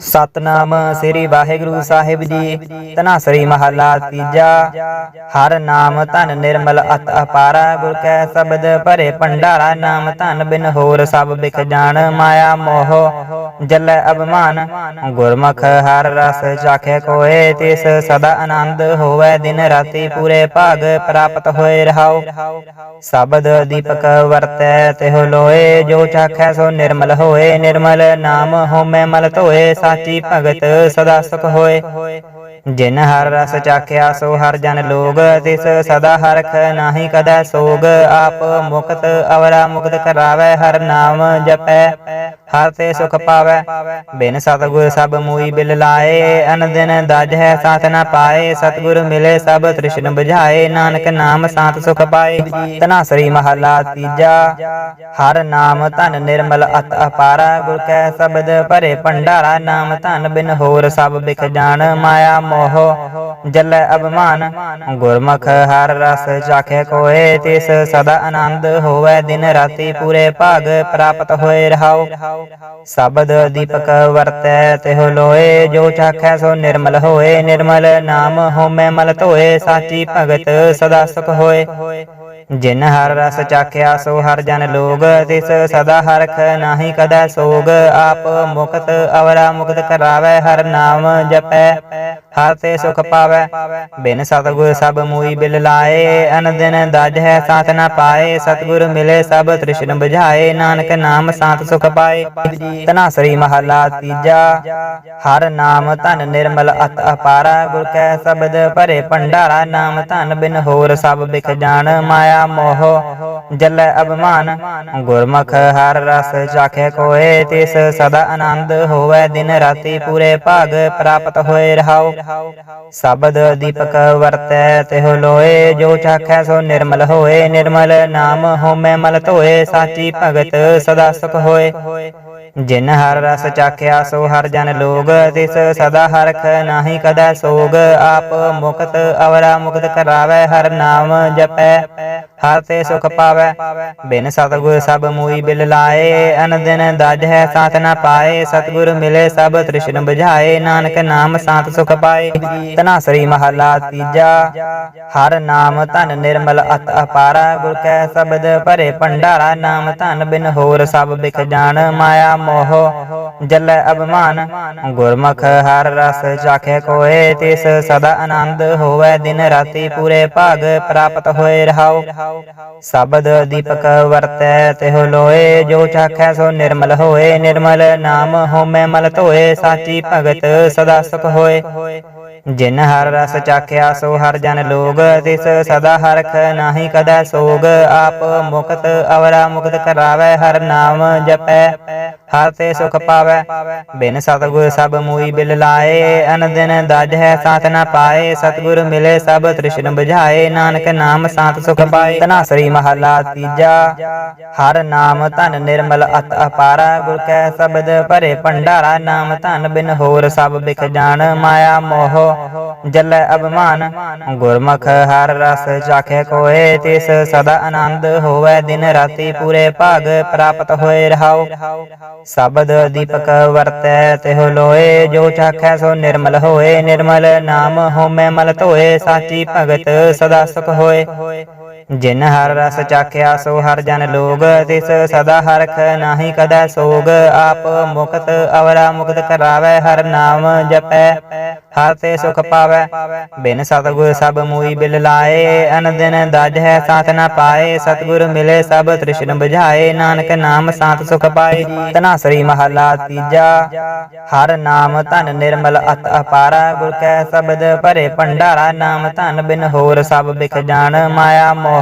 ਸਤਨਾਮ ਸ੍ਰੀ ਵਾਹਿਗੁਰੂ ਸਾਹਿਬ ਜੀ। ਤਨਾਸਰੀ ਮਹਲਾ ਤੀਜਾ। ਹਰ ਨਾਮ ਧਨ ਨਿਰਮਲ ਅਤ ਅਪਾਰਾ ਗੁਰ ਕੈ ਸ਼ਬਦ ਭਰੇ ਭੰਡਾਰਾ, ਨਾਮ ਧਨ ਬਿਨ ਹੋਰ ਸਭ ਬਿਖ ਜਾਣ ਮਾਇਆ ਮੋਹ। ਜਲੈ ਅਭਮਾਨ, ਗੁਰਮੁਖ ਹਰ ਰਸ ਚਾਖੇ ਕੋਏ, ਤਿਸ ਸਦਾ ਆਨੰਦ ਹੋਵੇ, ਦਿਨ ਰਾਤੀ ਪੂਰੇ ਭਾਗ ਪ੍ਰਾਪਤ ਹੋਏ ਰਹਾਉ। ਸ਼ਬਦ ਦੀਪਕ ਵਰਤੈ, ਤਿਹੁ ਲੋਏ, ਜੋ ਚਾਖੈ ਸੋ ਨਿਰਮਲ ਹੋਏ। ਨਿਰਮਲ ਨਾਮ ਹੋਮੈ ਮਲ ਧੋਏ ਸਾਚੀ ਭਗਤ ਸਦਾ ਸੁਖ ਹੋਏ। ਜਿਨ ਹਰ ਰਸ ਚਾਖਿਆ ਸੋ ਹਰ ਜਨ ਲੋਗ, ਤਿਸ ਸਦਾ ਹਰਖ ਨਾਹੀ ਕਦੈ ਸੋਗ। ਆਪ ਮੁਕਤ ਅਵਰਾ ਮੁਕਤ ਕਰਾਵੈ, ਹਰ ਨਾਮ ਜਪੈ, ਹਰ ਤੇ ਸੁਖ ਪਾਵੈ। ਬਿਨ ਸਤਗੁਰ ਸਭ ਮੂਈ ਬਿਲ ਲਾਏ ਅਨ ਦਿਨ ਦਜ ਹੈ ਸਾਥ ਨਾ ਪਾਏ। ਸਤਗੁਰ ਮਿਲੇ ਸਭ ਤ੍ਰਿਸ਼ਨ ਬੁਝਾਏ, ਨਾਨਕ ਨਾਮ ਸਾਤ ਸੁਖ ਪਾਏ। ਤਨਾਸਰੀ ਮਹਲਾ ਤੀਜਾ, ਹਰ ਨਾਮ ਧਨ ਨਿਰਮਲ ਅਤ ਅਪਾਰਾ। ਗੁਰ ਕੈ ਸ਼ਬਦ ਭਰੇ ਭੰਡਾਰਾ, ਨਾਮ ਧਨ ਬਿਨ ਹੋਰ ਸਭ ਬਿਖ ਜਾਣ। ਮਾਇਆ ਮੋਹ, ਜਲੈ ਅਭਮਾਨ, ਗੁਰਮੁਖ ਹਰ ਰਸ ਚਾਖੇ ਕੋਏ, ਤਿਸ ਸਦਾ ਆਨੰਦ ਹੋਵੇ, ਦਿਨ ਰਾਤੀ ਪੂਰੇ ਭਾਗ ਪ੍ਰਾਪਤ ਹੋਏ ਰਹਾਉ। ਸ਼ਬਦ ਦੀਪਕ ਵਰਤੈ, ਤਿਹੁ ਲੋਏ, ਜੋ ਚਾਖੈ ਸੋ ਨਿਰਮਲ ਹੋਏ, ਨਿਰਮਲ ਨਾਮ ਹੋਮੈ ਮਲ ਧੋਏ, ਸਾਚੀ ਭਗਤ ਸਦਾ ਸੁਖ ਹੋਏ। ਜਿਨ ਹਰ ਰਸ ਚਾਖਿਆ ਸੋ ਹਰ ਜਨ ਲੋਗ, ਤਿਸ ਸਦਾ ਹਰਖ ਨਾਹੀ ਕਦੈ ਸੋਗ। ਆਪ ਮੁਕਤ, ਅਵਰਾ ਮੁਕਤ ਕਰਾਵੈ, ਹਰ ਨਾਮ ਜਪੈ। ਹਰ ਤੇ ਸੁਖ ਪਾਵੈ। ਬਿਨ ਸਤਗੁਰ ਸਭ ਮੂਈ ਬਿਲ ਲਾਏ ਅਨ ਦਜ ਹੈ ਸਾਥ ਨਾ ਪਾਏ। ਸਤਗੁਰ ਮਿਲੇ ਸਭ ਤ੍ਰਿਸ਼ਨ ਬੁਝਾਏ, ਨਾਨਕ ਨਾਮ ਸਾਤ ਸੁਖ ਪਾਏ। ਤਨਾਸਰੀ ਮਹਲਾ ਤੀਜਾ, ਹਰ ਨਾਮ ਧਨ ਨਿਰਮਲ ਅਤ ਅਪਾਰਾ। ਗੁਰ ਕੈ ਸ਼ਬਦ ਭਰੇ ਭੰਡਾਰਾ, ਨਾਮ ਧਨ ਬਿਨ ਹੋਰ ਸਭ ਬਿਖ ਜਾਣ। ਮਾਇਆ ਮੋਹ ਜਲੈ ਅਭਮਾਨ, ਗੁਰਮੁਖ ਹਰ ਰਸ ਚਾਖੇ ਕੋਏ। ਤਿਸ ਸਦਾ ਆਨੰਦ ਹੋਵੇ, ਦਿਨ ਰਾਤੀ ਪੂਰੇ ਭਾਗ ਪ੍ਰਾਪਤ ਹੋਏ ਰਹਾਓ ਸ਼ਬਦ ਦੀਪਕ ਵਰਤੈ, ਤਿਹੁ ਲੋਏ, ਜੋ ਚਾਖੈ ਸੋ ਨਿਰਮਲ ਹੋਏ। ਨਿਰਮਲ ਨਾਮ ਹੋਮੈ ਮਲ ਧੋਏ, ਸਾਚੀ ਭਗਤ ਸਦਾ ਸੁਖ ਹੋਏ। ਜਿਨ ਹਰ ਰਸ ਚਾਖਿਆ, ਸੋ ਹਰ ਜਨ ਲੋਗ। ਤਿਸ ਸਦਾ ਹਰਖ ਨਾਹੀ ਕਦੈ ਸੋਗ। ਆਪ ਮੁਕਤ, ਅਵਰਾ ਮੁਕਤ ਕਰਾਵੈ, ਹਰ ਨਾਮ ਜਪੈ। ਹਰ ਤੇ ਸੁਖ ਪਾਵੈ, ਬਿਨ ਸਤਗੁਰ ਸਭ ਮੂਈ ਬਿਲ ਲਾਏ। ਅਨ ਦਜ ਹੈ ਸਾਥ ਨਾ ਪਾਏ, ਸਤਗੁਰ ਮਿਲੇ ਸਭ ਤ੍ਰਿਸ਼ਨ ਬੁਝਾਏ। ਨਾਨਕ ਨਾਮ ਸਾਤ ਸੁਖ ਪਾਏ ਤਨਾਸਰੀ ਮਹਲਾ ਤੀਜਾ। ਹਰ ਨਾਮ ਧਨ ਨਿਰਮਲ ਅਤ ਅਪਾਰਾ, ਗੁਰ ਕੈ ਸ਼ਬਦ ਭਰੇ ਭੰਡਾਰਾ। ਨਾਮ ਧਨ ਬਿਨ ਹੋਰ ਸਭ ਬਿਖ ਜਾਣ, ਮਾਇਆ ਮੋਹ ਜਲੈ ਅਭਮਾਨ। ਗੁਰਮੁਖ ਹਰ ਰਸ ਚਾਖੇ ਕੋਏ, ਤਿਸ ਸਦਾ ਆਨੰਦ ਹੋਵੇ। ਦਿਨ ਰਾਤੀ ਪੂਰੇ ਭਾਗ ਪ੍ਰਾਪਤ ਹੋਏ ਰਹਾਉ। ਸ਼ਬਦ ਦੀਪਕ ਵਰਤੈ, ਤਿਹੁ ਲੋਏ, ਜੋ ਚਾਖੈ ਸੋ ਨਿਰਮਲ ਹੋਏ। ਨਿਰਮਲ ਨਾਮ ਹੋਮੈ ਮਲ ਧੋਏ ਸਾਚੀ ਭਗਤ ਸਦਾ ਸੁਖ ਹੋਏ। ਜਿਨ ਹਰ ਰਸ ਚਾਖਿਆ ਸੋ ਹਰ ਜਨ ਲੋਗ, ਤਿਸ ਸਦਾ ਹਰਖ ਨਾਹੀ ਕਦੈ ਸੋਗ। ਆਪ ਮੁਕਤ ਅਵਰਾ ਮੁਕਤ ਕਰਾਵੈ, ਹਰ ਨਾਮ ਜਪੈ, ਹਰ ਤੇ ਸੁਖ ਪਾਵੈ। ਬਿਨ ਸਤਗੁਰ ਸਭ ਮੂਈ ਬਿਲ ਲਾਏ ਅਨ ਦਜ ਹੈ ਸਾਥ ਨਾ ਪਾਏ। ਸਤਗੁਰ ਮਿਲੇ ਸਭ ਤ੍ਰਿਸ਼ਨ ਬੁਝਾਏ, ਨਾਨਕ ਨਾਮ ਸਾਤ ਸੁਖ ਪਾਏ। ਤਨਾਸਰੀ ਮਹਲਾ ਤੀਜਾ, ਹਰ ਨਾਮ ਧਨ ਨਿਰਮਲ ਅਤ ਅਪਾਰਾ। ਗੁਰ ਕੈ ਸ਼ਬਦ ਭਰੇ ਭੰਡਾਰਾ, ਨਾਮ ਧਨ ਬਿਨ ਹੋਰ ਸਭ ਬਿਖ ਜਾਣ। ਮਾਇਆ ਮੋਹ ਜਲੈ ਅਭਮਾਨ, ਗੁਰਮੁਖ ਹਰ ਰਸ ਚਾਖੇ ਕੋਏ, ਤਿਸ ਸਦਾ ਆਨੰਦ ਹੋਵੇ, ਦਿਨ ਰਾਤੀ ਪੂਰੇ ਭਾਗ ਪ੍ਰਾਪਤ ਹੋਏ ਰਹਾਉ। ਸ਼ਬਦ ਦੀਪਕ ਵਰਤੈ, ਤਿਹੁ ਲੋਏ, ਜੋ ਚਾਖੈ ਸੋ ਨਿਰਮਲ ਹੋਏ, ਨਿਰਮਲ ਨਾਮ ਹੋਮੈ ਮਲ ਧੋਏ, ਸਾਚੀ ਭਗਤ ਸਦਾ ਸੁਖ ਹੋਏ। ਜਿਨ ਹਰ ਰਸ ਚਾਖਿਆ ਸੋ ਹਰ ਜਨ ਲੋਗ, ਤਿਸ ਸਦਾ ਹਰਖ ਨਾਹੀ ਕਦੈ ਸੋਗ। ਆਪ ਮੁਕਤ ਅਵਰਾ ਮੁਕਤ ਕਰਾਵੈ, ਹਰ ਨਾਮ ਜਪੈ, ਹਰ ਤੇ ਸੁਖ ਪਾਵੈ। ਬਿਨ ਸਤਗੁਰ ਸਭ ਮੂਈ ਬਿਲ ਲਾਏ ਅਨ ਦਿਨ ਦਜ ਹੈ ਸਾਥ ਨਾ ਪਾਏ। ਸਤਗੁਰ ਮਿਲੇ ਸਭ ਤ੍ਰਿਸ਼ਨ 부ਝਾਏ ਨਾਨਕ ਨਾਮ ਸਾਤ ਸੁਖ ਪਾਏ। ਤਨਾਸਰੀ ਮਹਲਾ ਤੀਜਾ, ਹਰ ਨਾਮ ਧਨ ਨਿਰਮਲ ਅਤ ਅਪਾਰਾ। ਗੁਰ ਕੈ ਸ਼ਬਦ ਭਰੇ ਭੰਡਾਰਾ, ਨਾਮ ਧਨ ਬਿਨ ਹੋਰ ਸਭ ਬਿਖ ਜਾਣ। ਮਾਇਆ ਮੋਹ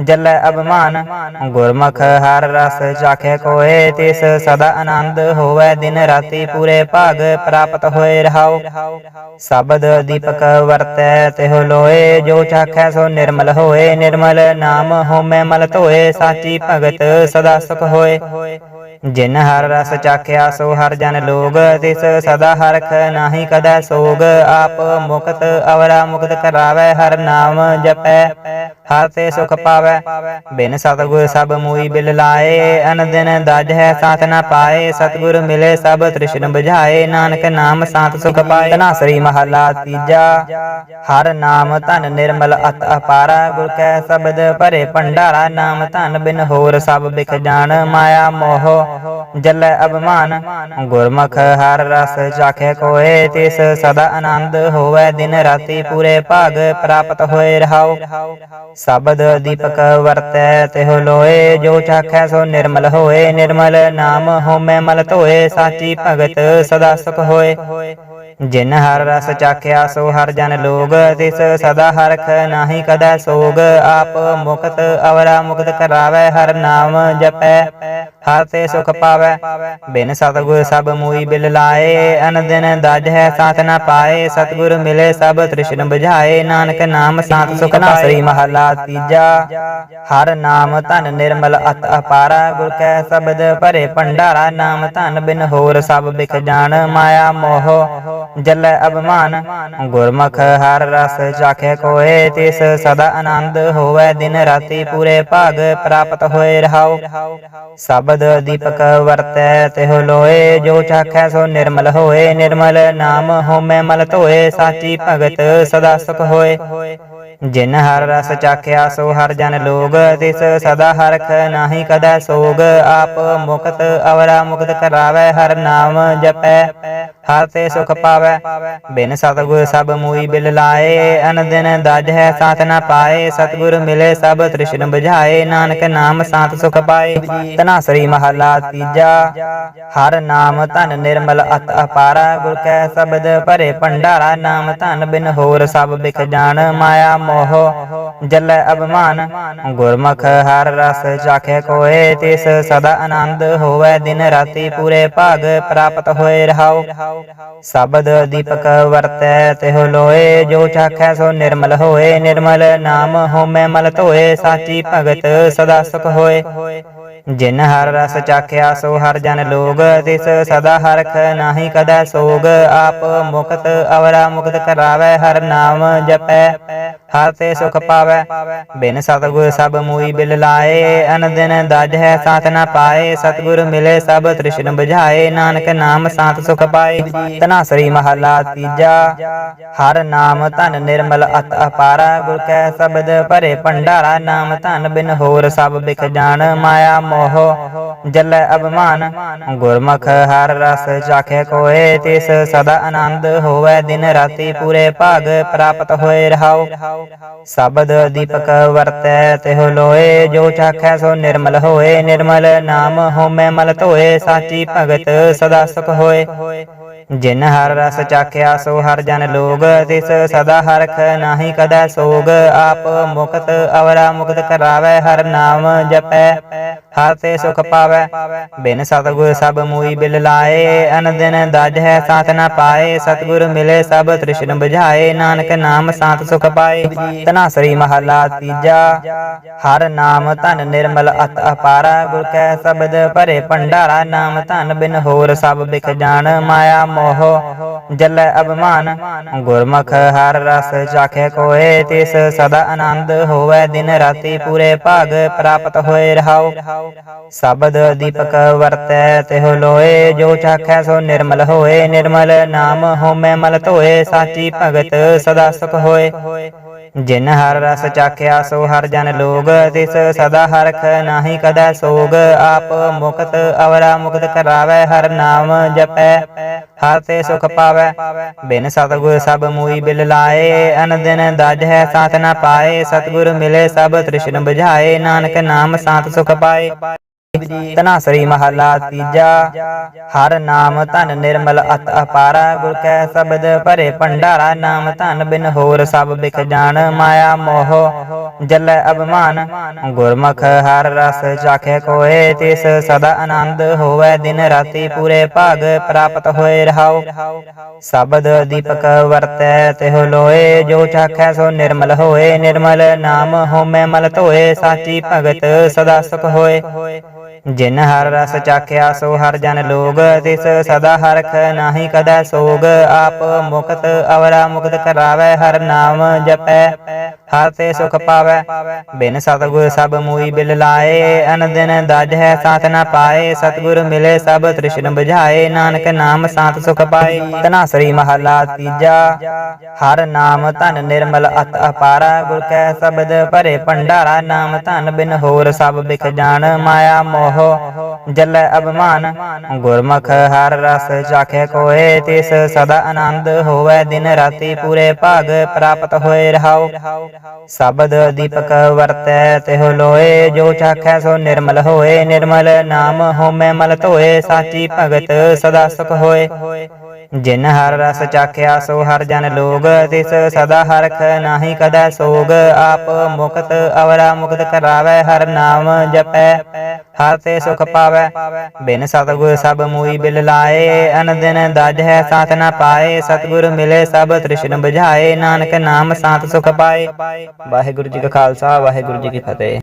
ਜਲੈ ਅਭਮਾਨ, ਗੁਰਮੁਖ ਹਰ ਰਸ ਚਾਖੇ ਕੋਏ, ਤਿਸ ਸਦਾ ਆਨੰਦ ਹੋਵੇ, ਦਿਨ ਰਾਤੀ ਪੂਰੇ ਭਾਗ ਪ੍ਰਾਪਤ ਹੋਏ ਰਹਾਉ। ਸ਼ਬਦ ਦੀਪਕ ਵਰਤੈ, ਤਿਹੁ ਲੋਏ, ਜੋ ਚਾਖੈ ਸੋ ਨਿਰਮਲ ਹੋਏ, ਨਿਰਮਲ ਨਾਮ ਹੋਮੈ ਮਲ ਧੋਏ, ਸਾਚੀ ਭਗਤ ਸਦਾ ਸੁਖ ਹੋਏ। ਜਿਨ ਹਰ ਰਸ ਚਾਖਿਆ, ਸੋ ਹਰ ਜਨ ਲੋਗ, ਤਿਸ ਸਦਾ ਹਰਖ ਨਾਹੀ ਕਦੈ ਸੋਗ। ਆਪ ਮੁਕਤ ਅਵਰਾ ਮੁਕਤ ਕਰਾਵੈ, ਹਰ ਨਾਮ ਜਪੈ, ਹਰ ਤੇ ਸੁਖ ਪਾਵੈ। ਬਿਨ ਸਤਗੁਰ ਸਭ ਮੂਈ ਬਿਲ ਲਾਏ, ਅਨ ਦਜ ਹੈ ਸਾਥ ਨਾ ਪਾਏ। ਸਤਗੁਰ ਮਿਲੇ ਸਭ ਤ੍ਰਿਸ਼ਨ ਬੁਝਾਏ, ਨਾਨਕ ਨਾਮ ਸਾਤ ਸੁਖ ਪਾਏ। ਤਨਾਸਰੀ ਮਹਲਾ ਤੀਜਾ, ਹਰ ਨਾਮ ਧਨ ਨਿਰਮਲ ਅਤ ਅਪਾਰਾ। ਗੁਰ ਕੈ ਸ਼ਬਦ ਭਰੇ ਭੰਡਾਰਾ, ਨਾਮ ਧਨ ਬਿਨ ਹੋਰ ਸਭ ਬਿਖ ਜਾਣ। ਮਾਇਆ ਮੋਹ ਜਲ ਅਭਮਾਨ, ਗੁਰਮੁਖ ਹਰ ਰਸ ਚਾਖੇ ਕੋਏ, ਤਿਸ ਸਦਾ ਆਨੰਦ ਹੋਵੇ, ਦਿਨ ਰਾਤੀ ਪੂਰੇ ਭਾਗ ਪ੍ਰਾਪਤ ਹੋਏ ਰਹਾਉ। ਸ਼ਬਦ ਦੀਪਕ ਵਰਤੈ, ਤਿਹ ਲੋਏ, ਜੋ ਚਾਖੈ ਸੋ ਨਿਰਮਲ ਹੋਏ, ਨਿਰਮਲ ਨਾਮ ਹੋਮੈ ਮਲ ਧੋਏ, ਸਾਚੀ ਭਗਤ ਸਦਾ ਸੁਖ ਹੋਏ। ਜਿਨ ਹਰ ਰਸ ਚਾਖਿਆ, ਸੋ ਹਰ ਜਨ ਲੋਗ, ਤਿਸ ਸਦਾ ਹਰਖ ਨਾਹੀ ਕਦੈ ਸੋਗ। ਆਪ ਮੁਕਤ ਅਵਰਾ ਮੁਕਤ ਕਰਾਵੈ, ਹਰ ਨਾਮ ਜਪੈ, ਹਰ ਤੇ ਸੁਖ ਪਾਵੈ। ਬਿਨ ਸਤਗੁਰ ਸਭ ਮੂਈ ਬਿਲ ਲਾਏ ਅਨ ਦਿਨ ਦਜ ਹੈ ਸਾਥ ਨਾ ਪਾਏ। ਸਤਗੁਰ ਮਿਲੇ ਸਭ ਤ੍ਰਿਸ਼ਨ ਬੁਝਾਏ, ਨਾਨਕ ਨਾਮ ਸਾਤ ਸੁਖ ਨਾਸਰੀ ਮਹਲਾ ਤੀਜਾ। ਹਰ ਨਾਮ ਧਨ ਨਿਰਮਲ ਅਤ ਅਪਾਰਾ, ਗੁਰ ਕੈ ਸ਼ਬਦ ਭਰੇ ਭੰਡਾਰਾ। ਨਾਮ ਧਨ ਬਿਨ ਹੋਰ ਸਭ ਬਿਖ ਜਾਣ, ਮਾਇਆ ਮੋਹ ਜਲ ਅਭਮਾਨ, ਗੁਰਮੁਖ ਹਰ ਰਸ ਚਾਖੇ ਕੋਏ, ਤਿਸ ਸਦਾ ਆਨੰਦ ਹੋਵੇ, ਦਿਨ ਰਾਤੀ ਪੂਰੇ ਭਾਗ ਪ੍ਰਾਪਤ ਹੋਏ ਰਹਾਉ। ਸ਼ਬਦ ਦੀਪਕ ਵਰਤੈ, ਤਿਹੁ ਲੋਏ, ਜੋ ਚਾਖੈ ਸੋ ਨਿਰਮਲ ਹੋਏ, ਨਿਰਮਲ ਨਾਮ ਹੋਮੈ ਮਲ ਧੋਏ, ਸਾਚੀ ਭਗਤ ਸਦਾ ਸੁਖ ਹੋਏ। ਜਿਨ ਹਰ ਰਸ ਚਾਖਿਆ, ਸੋ ਹਰ ਜਨ ਲੋਗ, ਤਿਸ ਸਦਾ ਹਰਖ ਨਾਹੀ ਕਦੈ ਸੋਗ। ਆਪ ਮੁਕਤ, ਅਵਰਾ ਮੁਕਤ ਕਰਾਵੈ, ਹਰ ਨਾਮ ਜਪੈ, ਹਰ ਤੇ ਸੁਖ ਪਾ ਪਾਵੈ। ਬਿਨ ਸਤਗੁਰ ਸਭ ਮੂਈ ਬਿਲ ਲਾਏ ਅਨ ਦਜ ਹੈ ਸਾਥ ਨਾ ਪਾਏ। ਸਤਗੁਰ ਮਿਲੇ ਸਭ ਤ੍ਰਿਸ਼ਨ ਬੁਝਾਏ, ਨਾਨਕ ਨਾਮ ਸਾਤ ਸੁਖ ਪਾਏ। ਤਨਾਸਰੀ ਮਹਲਾ ਤੀਜਾ, ਹਰ ਨਾਮ ਧਨ ਨਿਰਮਲ ਅਤ ਅਪਾਰਾ। ਗੁਰ ਕੈ ਸ਼ਬਦ ਭਰੇ ਭੰਡਾਰਾ, ਨਾਮ ਧਨ ਬਿਨ ਹੋਰ ਸਭ ਬਿਖ ਜਾਣ। ਮਾਇਆ ਮੋਹ ਜਲੈ ਅਭਮਾਨ, ਗੁਰਮੁਖ ਹਰ ਰਸ ਚਾਖੇ ਕੋਏ। ਤਿਸ ਸਦਾ ਆਨੰਦ ਹੋਵੇ, ਦਿਨ ਰਾਤੀ ਪੂਰੇ ਭਾਗ ਪ੍ਰਾਪਤ ਹੋਏ ਰਹਾਉ। ਸ਼ਬਦ ਦੀਪਕ ਵਰਤੈ, ਤਿਹੁ ਲੋਏ, ਜੋ ਚਾਖੈ ਸੋ ਨਿਰਮਲ ਹੋਏ। ਨਿਰਮਲ ਨਾਮ ਹੋਮੈ ਮਲ ਧੋਏ ਸਾਚੀ ਭਗਤ ਸਦਾ ਸੁਖ ਹੋਏ। ਜਿਨ ਹਰ ਰਸ ਚਾਖਿਆ ਸੋ ਹਰ ਜਨ ਲੋਗ, ਤਿਸ ਸਦਾ ਹਰਖ ਨਾਹੀ ਕਦੈ ਸੋਗ। ਆਪ ਮੁਕਤ ਅਵਰਾ ਮੁਕਤ ਕਰਾਵੈ, ਹਰ ਨਾਮ ਜਪੈ, ਹਰ ਤੇ ਸੁਖ ਪਾਵੈ। ਬਿਨ ਸਤਗੁਰ ਸਭ ਮੂਈ ਬਿਲ ਲਾਏ ਅਨ ਦਜ ਹੈ ਸਾਥ ਨਾ ਪਾਏ। ਸਤਗੁਰ ਮਿਲੇ ਸਭ ਤ੍ਰਿਸ਼ਨ ਬੁਝਾਏ, ਨਾਨਕ ਨਾਮ ਸਾਤ ਸੁਖ ਪਾਏ। ਤਨਾਸਰੀ ਮਹਲਾ ਤੀਜਾ, ਹਰ ਨਾਮ ਧਨ ਨਿਰਮਲ ਅਤ ਅਪਾਰਾ। ਗੁਰ ਕੈ ਸ਼ਬਦ ਭਰੇ ਭੰਡਾਰਾ, ਨਾਮ ਧਨ ਬਿਨ ਹੋਰ ਸਭ ਬਿਖ ਜਾਣ। ਮਾਇਆ ਮੋਹ ਜਲੈ ਅਭਮਾਨ, ਗੁਰਮੁਖ ਹਰ ਰਸ ਚਾਖੇ ਕੋਏ, ਤਿਸ ਸਦਾ ਆਨੰਦ ਹੋਵੇ, ਦਿਨ ਰਾਤੀ ਪੂਰੇ ਭਾਗ ਪ੍ਰਾਪਤ ਹੋਏ ਰਹਾਉ। ਸ਼ਬਦ ਦੀਪਕ ਵਰਤੈ, ਤਿਹੁ ਲੋਏ, ਜੋ ਚਾਖੈ ਸੋ ਨਿਰਮਲ ਹੋਏ, ਨਿਰਮਲ ਨਾਮ ਹੋਮੈ ਮਲ ਧੋਏ, ਸਾਚੀ ਭਗਤ ਸਦਾ ਸੁਖ ਹੋਏ। ਜਿਨ ਹਰ ਰਸ ਚਾਖਿਆ ਸੋ ਹਰ ਜਨ ਲੋਗ, ਤਿਸ ਸਦਾ ਹਰਖ ਨਾਹੀ ਕਦੈ ਸੋਗ। ਆਪ ਮੁਕਤ ਅਵਰਾ ਮੁਕਤ ਕਰਾਵੈ, ਹਰ ਨਾਮ ਜਪੈ, ਹਰ ਤੇ ਸੁਖ ਪਾਵੈ। ਬਿਨ ਸਤਗੁਰ ਸਭ ਮੂਈ ਬਿਲ ਲਾਏ ਅਨ ਦਿਨ ਦਜ ਹੈ ਸਾਥ ਨਾ ਪਾਏ। ਸਤਗੁਰ ਮਿਲੇ ਸਭ ਤ੍ਰਿਸ਼ਨ ਬੁਝਾਏ, ਨਾਨਕ ਨਾਮ ਸਾਤ ਸੁਖ ਪਾਏ। ਤਨਾਸਰੀ ਮਹਲਾ ਤੀਜਾ, ਹਰ ਨਾਮ ਧਨ ਨਿਰਮਲ ਅਤ ਅਪਾਰਾ। ਗੁਰ ਕੈ ਸ਼ਬਦ ਭਰੇ ਭੰਡਾਰਾ, ਨਾਮ ਧਨ ਬਿਨ ਹੋਰ ਸਭ ਬਿਖ ਜਾਣ। ਮਾਇਆ ਮੋਹ, ਜਲੈ ਅਭਮਾਨ, ਗੁਰਮੁਖ ਹਰ ਰਸ ਚਾਖੇ ਕੋਏ, ਤਿਸ ਸਦਾ ਆਨੰਦ ਹੋਵੇ, ਦਿਨ ਰਾਤੀ ਪੂਰੇ ਭਾਗ ਪ੍ਰਾਪਤ ਹੋਏ ਰਹਾਉ। ਸ਼ਬਦ ਦੀਪਕ ਵਰਤੈ, ਤਿਹੁ ਲੋਏ, ਜੋ ਚਾਖੈ ਸੋ ਨਿਰਮਲ ਹੋਏ। ਨਿਰਮਲ ਨਾਮ ਹੋਮੈ ਮਲ ਧੋਏ, ਸਾਚੀ ਭਗਤ ਸਦਾ ਸੁਖ ਹੋਏ। ਜਿਨ ਹਰ ਰਸ ਚਾਖਿਆ ਸੋ ਹਰ ਜਨ ਲੋਗ, ਤਿਸ ਸਦਾ ਹਰਖ ਨਾਹੀ ਕਦੈ ਸੋਗ। ਆਪ ਮੁਕਤ, ਅਵਰਾ ਮੁਕਤ ਕਰਾਵੈ, ਹਰ ਨਾਮ ਜਪੈ ਹਰ ਸੁਖ ਪਾਵੈ, ਬਿਨ ਸਤਗੁਰ ਸਭ ਮੂਈ ਬਿਲ ਲਾਏ ਅਨ ਦਜ ਹੈ ਸਾਥ ਨਾ ਪਾਏ, ਸਤਗੁਰ ਮਿਲੇ ਸਭ ਤ੍ਰਿਸ਼ਨ ਬੁਝਾਏ, ਨਾਨਕ ਨਾਮ ਸਾਤ ਸੁਖ ਪਾਏ। ਤਨਾਸਰੀ ਮਹਲਾ ਤੀਜਾ। ਹਰ ਨਾਮ ਧਨ ਨਿਰਮਲ ਅਤ ਅਪਾਰਾ, ਗੁਰ ਕੈ ਸ਼ਬਦ ਭਰੇ ਭੰਡਾਰਾ, ਨਾਮ ਧਨ ਬਿਨ ਹੋਰ ਸਭ ਬਿਖ ਜਾਣ, ਮਾਇਆ ਮੋਹ ਜਲੈ ਅਭਮਾਨ। ਗੁਰਮੁਖ ਹਰ ਰਸ ਚਾਖੇ ਕੋਏ, ਤਿਸ ਸਦਾ ਆਨੰਦ ਹੋਵੇ, ਦਿਨ ਰਾਤੀ ਪੂਰੇ ਭਾਗ ਪ੍ਰਾਪਤ ਹੋਏ ਰਹਾਉ। ਸ਼ਬਦ ਦੀਪਕ ਵਰਤੈ, ਤਿਹੁ ਲੋਏ, ਜੋ ਚਾਖੈ ਸੋ ਨਿਰਮਲ ਹੋਏ। ਨਿਰਮਲ ਨਾਮ ਹੋਮੈ ਮਲ ਧੋਏ, ਸਾਚੀ ਭਗਤ ਸਦਾ ਸੁਖ ਹੋਏ। ਜਿਨ ਹਰ ਰਸ ਚਾਖਿਆ ਸੋ ਹਰ ਜਨ ਲੋਗ, ਤਿਸ ਸਦਾ ਹਰਖ ਨਾਹੀ ਕਦਾ ਸੋਗ। ਆਪ ਮੁਕਤ ਅਵਰਾ ਮੁਕਤ ਕਰਾਵੇ, ਹਰ ਨਾਮ ਜਪੈ, ਹਰ ਤੇ ਸੁਖ ਪਾਵੇ। ਬਿਨ ਸਤਗੁਰ ਸਭ ਮੂਈ ਬਿਲ ਲਾਏ ਅਨ ਦਜ ਹੈ ਸਾਥ ਨਾ ਪਾਏ। ਸਤਗੁਰ ਮਿਲੇ ਸਭ ਤ੍ਰਿਸ਼ਨ ਬੁਝਾਏ, ਨਾਨਕ ਨਾਮ ਸਾਤ ਸੁਖ ਪਾਏ। ਤਨਾਸਰੀ ਮਹਲਾ ਤੀਜਾ, ਹਰ ਨਾਮ ਧਨ ਨਿਰਮਲ ਅਤ ਅਪਾਰਾ। ਗੁਰ ਕੈ ਸ਼ਬਦ ਭਰੇ ਭੰਡਾਰਾ, ਨਾਮ ਧਨ ਬਿਨ ਹੋਰ ਸਭ ਬਿਖ ਜਾਣ। ਮਾਇਆ ਮੋਹ, ਜਲੈ ਅਭਮਾਨ, ਗੁਰਮੁਖ ਹਰ ਰਸ ਚਾਖੇ ਕੋਏ, ਤਿਸ ਸਦਾ ਆਨੰਦ ਹੋਵੇ, ਦਿਨ ਰਾਤੀ ਪੂਰੇ ਭਾਗ ਪ੍ਰਾਪਤ ਹੋਏ ਰਹਾਉ। ਸ਼ਬਦ ਦੀਪਕ ਵਰਤੈ, ਤਿਹੁ ਲੋਏ, ਜੋ ਚਾਖੈ ਸੋ ਨਿਰਮਲ ਹੋਏ, ਨਿਰਮਲ ਨਾਮ ਹੋਮੈ ਮਲ ਧੋਏ, ਸਾਚੀ ਭਗਤ ਸਦਾ ਸੁਖ ਹੋਏ। ਜਿਨ ਹਰ ਰਸ ਚਾਖਿਆ, ਸੋ ਹਰ ਜਨ ਲੋਗ, ਤਿਸ ਸਦਾ ਹਰਖ ਨਾਹੀ ਕਦਾ ਸੋਗ। ਆਪ ਮੁਕਤ ਅਵਰਾ ਮੁਕਤ ਕਰਾਵੇ, ਹਰ ਨਾਮ ਜਪੈ, ਹਰ ਤੇ ਸੁਖ ਪਾਵੇ। ਬਿਨ ਸਤਗੁਰ ਸਭ ਮੂਈ ਬਿਲ ਲਾਏ ਅਨ ਦਜ ਹੈ ਸਾਥ ਨਾ ਪਾਏ। ਸਤਗੁਰ ਮਿਲੇ ਸਭ ਤ੍ਰਿਸ਼ਨ ਬੁਝਾਏ, ਨਾਨਕ ਨਾਮ ਸਾਤ ਸੁਖ ਪਾਏ। ਵਾਹਿਗੁਰੂ ਜੀ ਕਾ ਖਾਲਸਾ, ਵਾਹਿਗੁਰੂ ਜੀ ਕੀ ਫਤਿਹ।